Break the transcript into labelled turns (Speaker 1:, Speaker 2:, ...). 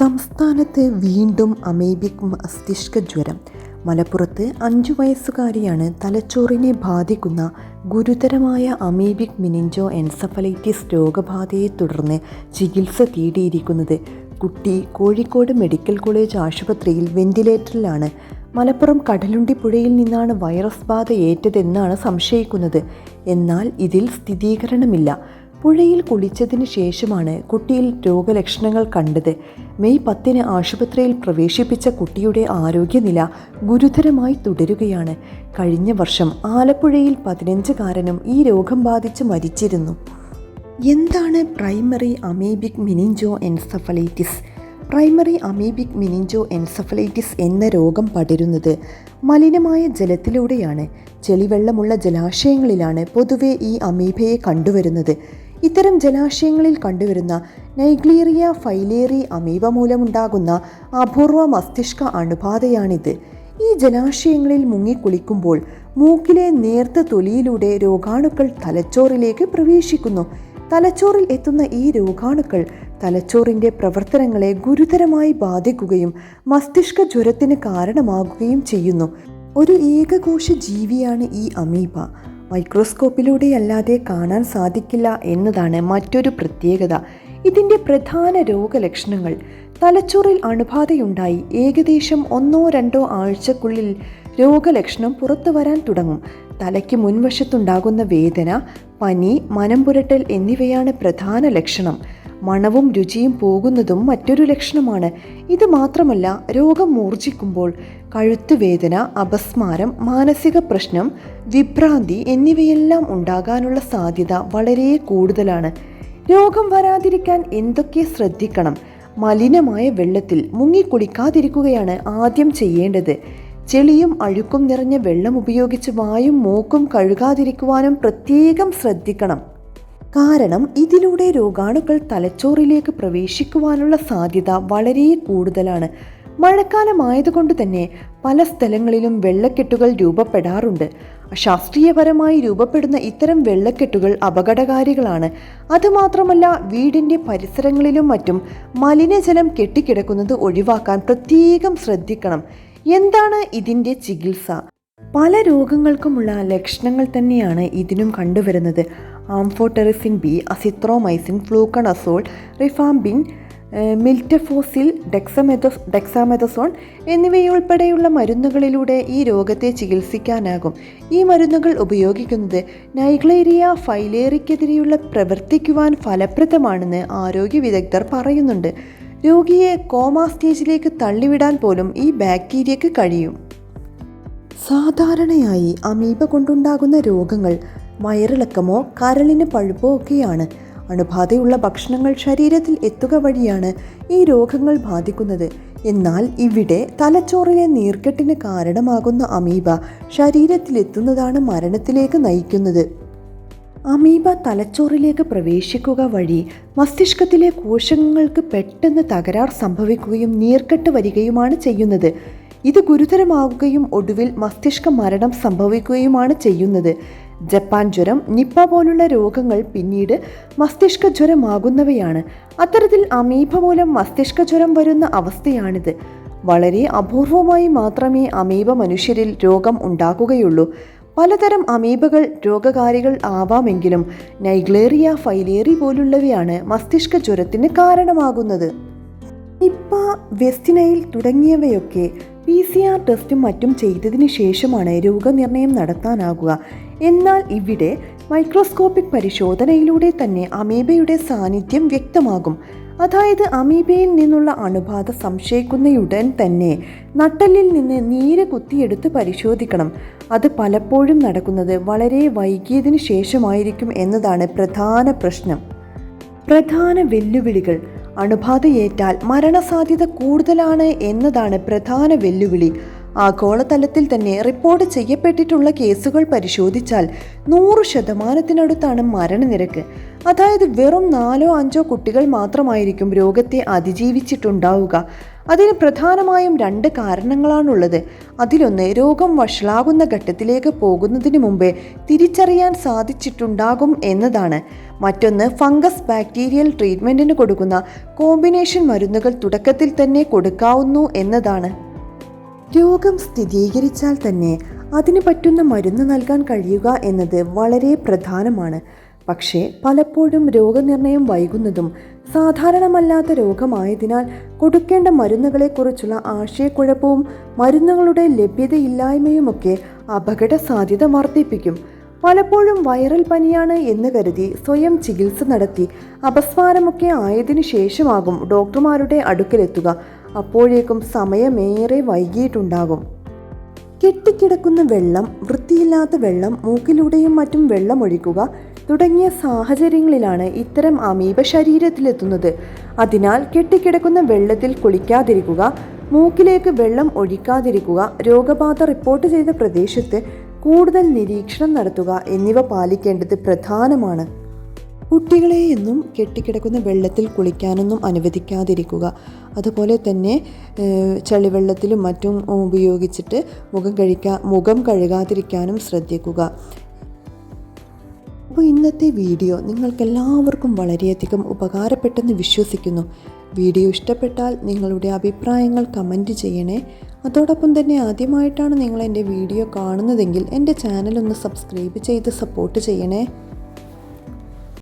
Speaker 1: സംസ്ഥാനത്ത് വീണ്ടും അമേബിക് മസ്തിഷ്ക ജ്വരം. മലപ്പുറത്ത് അഞ്ചു വയസ്സുകാരിയാണ് തലച്ചോറിനെ ബാധിക്കുന്ന ഗുരുതരമായ അമേബിക് മിനിഞ്ചോ എൻസഫലൈറ്റിസ് രോഗബാധയെ തുടർന്ന് ചികിത്സ തേടിയിരിക്കുന്നത്. കുട്ടി കോഴിക്കോട് മെഡിക്കൽ കോളേജ് ആശുപത്രിയിൽ വെന്റിലേറ്ററിലാണ്. മലപ്പുറം കടലുണ്ടി പുഴയിൽ നിന്നാണ് വൈറസ് ബാധ ഏറ്റതെന്നാണ് സംശയിക്കുന്നത്. എന്നാൽ ഇതിൽ സ്ഥിരീകരണമില്ല. പുഴയിൽ കുളിച്ചതിന് ശേഷമാണ് കുട്ടിയിൽ രോഗലക്ഷണങ്ങൾ കണ്ടത്. മെയ് പത്തിന് ആശുപത്രിയിൽ പ്രവേശിപ്പിച്ച കുട്ടിയുടെ ആരോഗ്യനില ഗുരുതരമായി തുടരുകയാണ്. കഴിഞ്ഞ വർഷം ആലപ്പുഴയിൽ പതിനഞ്ചുകാരനും ഈ രോഗം ബാധിച്ച് മരിച്ചിരുന്നു. എന്താണ് primary amoebic meningoencephalitis? Primary amoebic meningoencephalitis എന്ന രോഗം പടരുന്നത് മലിനമായ ജലത്തിലൂടെയാണ്. ചെളിവെള്ളമുള്ള ജലാശയങ്ങളിലാണ് പൊതുവെ ഈ അമീബയെ കണ്ടുവരുന്നത്. ഇത്തരം ജലാശയങ്ങളിൽ കണ്ടുവരുന്ന നൈഗ്ലീറിയ ഫൈലേറി അമീബ മൂലമുണ്ടാകുന്ന അപൂർവ മസ്തിഷ്ക അണുബാധയാണിത്. ഈ ജലാശയങ്ങളിൽ മുങ്ങിക്കുളിക്കുമ്പോൾ മൂക്കിലെ നേർത്ത തൊലിയിലൂടെ രോഗാണുക്കൾ തലച്ചോറിലേക്ക് പ്രവേശിക്കുന്നു. തലച്ചോറിൽ എത്തുന്ന ഈ രോഗാണുക്കൾ തലച്ചോറിന്റെ പ്രവർത്തനങ്ങളെ ഗുരുതരമായി ബാധിക്കുകയും മസ്തിഷ്ക ജ്വരത്തിന് കാരണമാകുകയും ചെയ്യുന്നു. ഒരു ഏകകോശ ജീവിയാണ് ഈ അമീബ. മൈക്രോസ്കോപ്പിലൂടെയല്ലാതെ കാണാൻ സാധിക്കില്ല എന്നതാണ് മറ്റൊരു പ്രത്യേകത. ഇതിന്റെ പ്രധാന രോഗലക്ഷണങ്ങൾ. തലച്ചോറിൽ അണുബാധയുണ്ടായി. ഏകദേശം ഒന്നോ രണ്ടോ ആഴ്ചക്കുള്ളിൽ രോഗലക്ഷണം പുറത്തു വരാൻ തുടങ്ങും. തലയ്ക്ക് മുൻവശത്തുണ്ടാകുന്ന വേദന പനി മനം പുരട്ടൽ എന്നിവയാണ് പ്രധാന ലക്ഷണം. മണവും രുചിയും പോകുന്നതും മറ്റൊരു ലക്ഷണമാണ്. ഇത് മാത്രമല്ല രോഗം മൂർജിക്കുമ്പോൾ കഴുത്തുവേദന അപസ്മാരം മാനസിക പ്രശ്നം വിഭ്രാന്തി എന്നിവയെല്ലാം ഉണ്ടാകാനുള്ള സാധ്യത വളരെ കൂടുതലാണ്. രോഗം വരാതിരിക്കാൻ എന്തൊക്കെ ശ്രദ്ധിക്കണം? മലിനമായ വെള്ളത്തിൽ മുങ്ങിക്കുളിക്കാതിരിക്കുകയാണ് ആദ്യം ചെയ്യേണ്ടത്. ചെളിയും അഴുക്കും നിറഞ്ഞ വെള്ളം ഉപയോഗിച്ച് വായും മൂക്കും കഴുകാതിരിക്കുവാനും പ്രത്യേകം ശ്രദ്ധിക്കണം. കാരണം ഇതിലൂടെ രോഗാണുക്കൾ തലച്ചോറിലേക്ക് പ്രവേശിക്കുവാനുള്ള സാധ്യത വളരെ കൂടുതലാണ്. മഴക്കാലമായതുകൊണ്ട് തന്നെ പല സ്ഥലങ്ങളിലും വെള്ളക്കെട്ടുകൾ രൂപപ്പെടാറുണ്ട്. ശാസ്ത്രീയപരമായി രൂപപ്പെടുന്ന ഇത്തരം വെള്ളക്കെട്ടുകൾ അപകടകാരികളാണ്. അതുമാത്രമല്ല വീടിന്റെ പരിസരങ്ങളിലും മറ്റും മലിനജലം കെട്ടിക്കിടക്കുന്നത് ഒഴിവാക്കാൻ പ്രത്യേകം ശ്രദ്ധിക്കണം. എന്താണ് ഇതിന്റെ ചികിത്സ? പല രോഗങ്ങൾക്കുമുള്ള ലക്ഷണങ്ങൾ തന്നെയാണ് ഇതിനും കണ്ടുവരുന്നത്. Amphotericin B azithromycin fluconazole rifampin miltefosine ഡെക്സമെതോ dexamethasone എന്നിവയുൾപ്പെടെയുള്ള മരുന്നുകളിലൂടെ ഈ രോഗത്തെ ചികിത്സിക്കാനാകും. ഈ മരുന്നുകൾ ഉപയോഗിക്കുന്നത് നൈഗ്ലേരിയ ഫൈലേറിക്കെതിരെയുള്ള പ്രവർത്തിക്കുവാൻ ഫലപ്രദമാണെന്ന് ആരോഗ്യ വിദഗ്ധർ പറയുന്നുണ്ട്. രോഗിയെ കോമ സ്റ്റേജിലേക്ക് തള്ളിവിടാൻ പോലും ഈ ബാക്ടീരിയക്ക് കഴിയും. സാധാരണയായി അമീബ കൊണ്ടുണ്ടാകുന്ന രോഗങ്ങൾ വയറിളക്കമോ കരളിന് പഴുപ്പോ ഒക്കെയാണ്. അണുബാധയുള്ള ഭക്ഷണങ്ങൾ ശരീരത്തിൽ എത്തുക വഴിയാണ് ഈ രോഗങ്ങൾ ബാധിക്കുന്നത്. എന്നാൽ ഇവിടെ തലച്ചോറിലെ നീർക്കെട്ടിന് കാരണമാകുന്ന അമീബ ശരീരത്തിലെത്തുന്നതാണ് മരണത്തിലേക്ക് നയിക്കുന്നത്. അമീബ തലച്ചോറിലേക്ക് പ്രവേശിക്കുക വഴി മസ്തിഷ്കത്തിലെ കോശങ്ങൾക്ക് പെട്ടെന്ന് തകരാർ സംഭവിക്കുകയും നീർക്കെട്ട് വരികയുമാണ് ചെയ്യുന്നത്. ഇത് ഗുരുതരമാവുകയും ഒടുവിൽ മസ്തിഷ്ക മരണം സംഭവിക്കുകയുമാണ് ചെയ്യുന്നത്. ജപ്പാൻ ജ്വരം നിപ്പ പോലുള്ള രോഗങ്ങൾ പിന്നീട് മസ്തിഷ്ക ജ്വരമാകുന്നവയാണ്. അത്തരത്തിൽ അമീബ മൂലം മസ്തിഷ്ക ജ്വരം വരുന്ന അവസ്ഥയാണിത്. വളരെ അപൂർവമായി മാത്രമേ അമീബ മനുഷ്യരിൽ രോഗം ഉണ്ടാക്കുകയുള്ളൂ പലതരം അമീബകൾ രോഗകാരികൾ ആവാമെങ്കിലും നൈഗ്ലേറിയ ഫൈലേറി പോലുള്ളവയാണ് മസ്തിഷ്ക ജ്വരത്തിന് കാരണമാകുന്നത്. നിപ്പ വെസ്റ്റിനൈൽ തുടങ്ങിയവയൊക്കെ പി സി ആർ ടെസ്റ്റും മറ്റും ചെയ്തതിന് ശേഷമാണ് രോഗനിർണയം നടത്താനാകുക എന്നാൽ ഇവിടെ മൈക്രോസ്കോപ്പിക് പരിശോധനയിലൂടെ തന്നെ അമീബയുടെ സാന്നിധ്യം വ്യക്തമാകും. അതായത് അമീബയിൽ നിന്നുള്ള അണുബാധ സംശയിക്കുന്നയുടൻ തന്നെ നട്ടലിൽ നിന്ന് നീര് കുത്തിയെടുത്ത് പരിശോധിക്കണം. അത് പലപ്പോഴും നടക്കുന്നത് വളരെ വൈകിയതിനു ശേഷമായിരിക്കും എന്നതാണ് പ്രധാന പ്രശ്നം. പ്രധാന വെല്ലുവിളികൾ. അണുബാധയേറ്റാൽ മരണസാധ്യത കൂടുതലാണ് എന്നതാണ് പ്രധാന വെല്ലുവിളി. ആഗോളതലത്തിൽ തന്നെ റിപ്പോർട്ട് ചെയ്യപ്പെട്ടിട്ടുള്ള കേസുകൾ പരിശോധിച്ചാൽ നൂറ് ശതമാനത്തിനടുത്താണ് മരണനിരക്ക്. അതായത് വെറും നാലോ അഞ്ചോ കുട്ടികൾ മാത്രമായിരിക്കും രോഗത്തെ അതിജീവിച്ചിട്ടുണ്ടാവുക. അതിന് പ്രധാനമായും രണ്ട് കാരണങ്ങളാണുള്ളത്. അതിലൊന്ന് രോഗം വഷളാകുന്ന ഘട്ടത്തിലേക്ക് പോകുന്നതിന് മുമ്പേ തിരിച്ചറിയാൻ സാധിച്ചിട്ടുണ്ടാകും എന്നതാണ്. മറ്റൊന്ന് ഫംഗസ് ബാക്ടീരിയൽ ട്രീറ്റ്മെന്റിന് കൊടുക്കുന്ന കോമ്പിനേഷൻ മരുന്നുകൾ തുടക്കത്തിൽ തന്നെ കൊടുക്കാവുന്നു എന്നതാണ്. രോഗം സ്ഥിരീകരിച്ചാൽ തന്നെ അതിന് പറ്റുന്ന മരുന്ന് നൽകാൻ കഴിയുക എന്നത് വളരെ പ്രധാനമാണ്. പക്ഷേ പലപ്പോഴും രോഗനിർണയം വൈകുന്നതും സാധാരണമല്ലാത്ത രോഗമായതിനാൽ കൊടുക്കേണ്ട മരുന്നുകളെക്കുറിച്ചുള്ള ആശയക്കുഴപ്പവും മരുന്നുകളുടെ ലഭ്യതയില്ലായ്മയുമൊക്കെ അപകട സാധ്യത വർദ്ധിപ്പിക്കും. പലപ്പോഴും വൈറൽ പനിയാണ് എന്ന് കരുതി സ്വയം ചികിത്സ നടത്തി അപസ്മാരമൊക്കെ ആയതിനു ശേഷമാകും ഡോക്ടർമാരുടെ അടുക്കലെത്തുക. അപ്പോഴേക്കും സമയമേറെ വൈകിയിട്ടുണ്ടാകും. കെട്ടിക്കിടക്കുന്ന വെള്ളം വൃത്തിയില്ലാത്ത വെള്ളം മൂക്കിലൂടെയും മറ്റും വെള്ളമൊഴിക്കുക തുടങ്ങിയ സാഹചര്യങ്ങളിലാണ് ഇത്തരം അമീബ ശരീരത്തിലെത്തുന്നത്. അതിനാൽ കെട്ടിക്കിടക്കുന്ന വെള്ളത്തിൽ കുളിക്കാതിരിക്കുക മൂക്കിലേക്ക് വെള്ളം ഒഴിക്കാതിരിക്കുക രോഗബാധ റിപ്പോർട്ട് ചെയ്ത പ്രദേശത്ത് കൂടുതൽ നിരീക്ഷണം നടത്തുക എന്നിവ പാലിക്കേണ്ടത് പ്രധാനമാണ്. കുട്ടികളെ എന്നും കെട്ടിക്കിടക്കുന്ന വെള്ളത്തിൽ കുളിക്കാനൊന്നും അനുവദിക്കാതിരിക്കുക. അതുപോലെ തന്നെ ചളിവെള്ളത്തിലും മറ്റും ഉപയോഗിച്ചിട്ട് മുഖം കഴിക്കാ മുഖം കഴുകാതിരിക്കാനും ശ്രദ്ധിക്കുക. അപ്പോൾ ഇന്നത്തെ വീഡിയോ നിങ്ങൾക്കെല്ലാവർക്കും വളരെയധികം ഉപകാരപ്പെട്ടെന്ന് വിശ്വസിക്കുന്നു. വീഡിയോ ഇഷ്ടപ്പെട്ടാൽ നിങ്ങളുടെ അഭിപ്രായങ്ങൾ കമന്റ് ചെയ്യണേ. അതോടൊപ്പം തന്നെ ആദ്യമായിട്ടാണ് നിങ്ങൾ എന്റെ വീഡിയോ കാണുന്നതെങ്കിൽ എന്റെ ചാനൽ ഒന്ന് സബ്സ്ക്രൈബ് ചെയ്ത് സപ്പോർട്ട് ചെയ്യണേ.